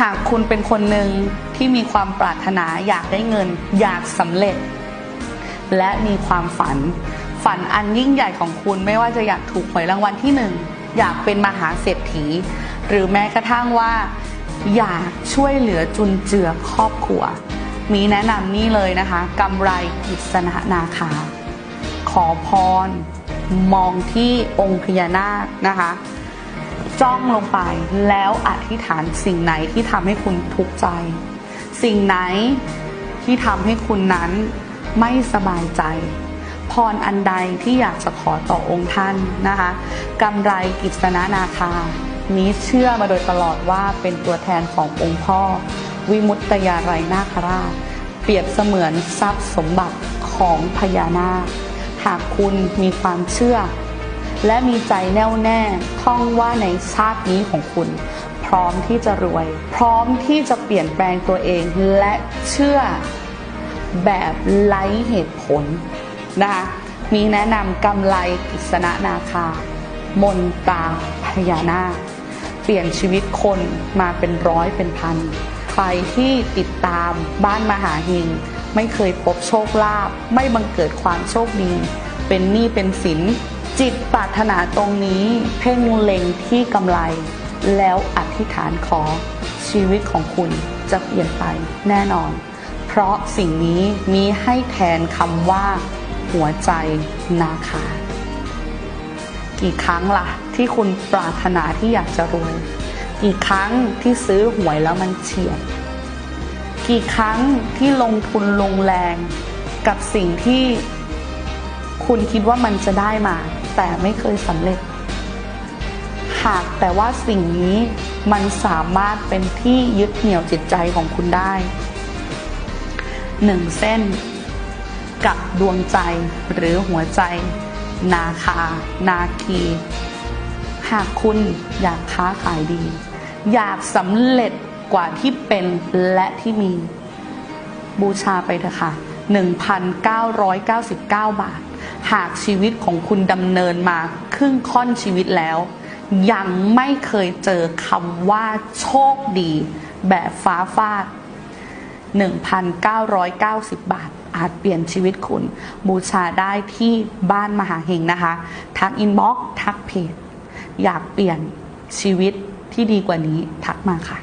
หากคุณเป็นคนหนึ่งที่มีความปรารถนาอยากได้เงิน อยากสำเร็จ และมีความฝัน ฝันอันยิ่งใหญ่ของคุณไม่ว่าจะอยากถูกหวยรางวัลที่หนึ่งอยากเป็นมหาเศรษฐี หรือแม้กระทั่งว่า อยากช่วยเหลือจุนเจือครอบครัว มีแนะนำนี่เลยนะคะกำไรกิษณนาคา ขอพร มองที่องค์พญานาคนะคะ จ้องลงไปแล้วอธิษฐานสิ่งไหนที่ทำให้คุณทุกข์ใจ สิ่งไหนที่ทำให้คุณนั้นไม่สบายใจ พรอันใดที่อยากจะขอต่อองค์ท่านนะคะกำไรกิษณนาคา นี้เชื่อมาโดยตลอดว่าเป็นตัวแทนขององค์พ่อ วิมุตตยาไรนาคราช เปรียบเสมือนทรัพย์สมบัติของพญานาค หากคุณมีความเชื่อ และมีใจแน่วแน่ท่องว่าในชาตินี้ของคุณ พร้อมที่จะรวย พร้อมที่จะเปลี่ยนแปลงตัวเองและเชื่อแบบไร้เหตุผลนะคะมีแนะนำกำไรกิษณนาคา มนตาพญานาค เปลี่ยนชีวิตคนมาเป็นร้อยเป็นพัน ใครที่ติดตามบ้านมหาเฮงไม่เคยพบโชคลาภไม่บังเกิดความโชคดี เป็นหนี้เป็นสิน จิตปรารถนาตรงนี้เพ่งเล็งที่กำไร แล้วอธิษฐานขอชีวิตของคุณจะเปลี่ยนไปแน่นอน เพราะสิ่งนี้มีให้แทนคำว่า หัวใจนาคา กี่ครั้งล่ะ ที่คุณปรารถนาที่อยากจะรวย กี่ครั้งที่ซื้อหวยแล้วมันเฉียด กี่ครั้งที่ลงทุนลงแรง กับสิ่งที่คุณคิดว่ามันจะได้มา แต่ไม่เคยสำเร็จ หากแต่ว่าสิ่งนี้มันสามารถเป็นที่ยึดเหนี่ยวจิตใจของคุณได้หนึ่งเส้น กับดวงใจหรือหัวใจ นาคา นาคี หากคุณอยากค้าขายดี อยากสำเร็จกว่าที่เป็นและที่มี บูชาไปเถอะค่ะ 1,999 บาท หากชีวิตของคุณดำเนินมาครึ่งค่อนชีวิตแล้ว ยังไม่เคยเจอคำว่าโชคดี แบบฟ้าฟาด 1,990 บาท อาจเปลี่ยนชีวิตคุณ บูชาได้ที่บ้านมหาเฮงนะคะ ทักอินบ็อกทักเพจ อยากเปลี่ยนชีวิตที่ดีกว่านี้ทักมาค่ะ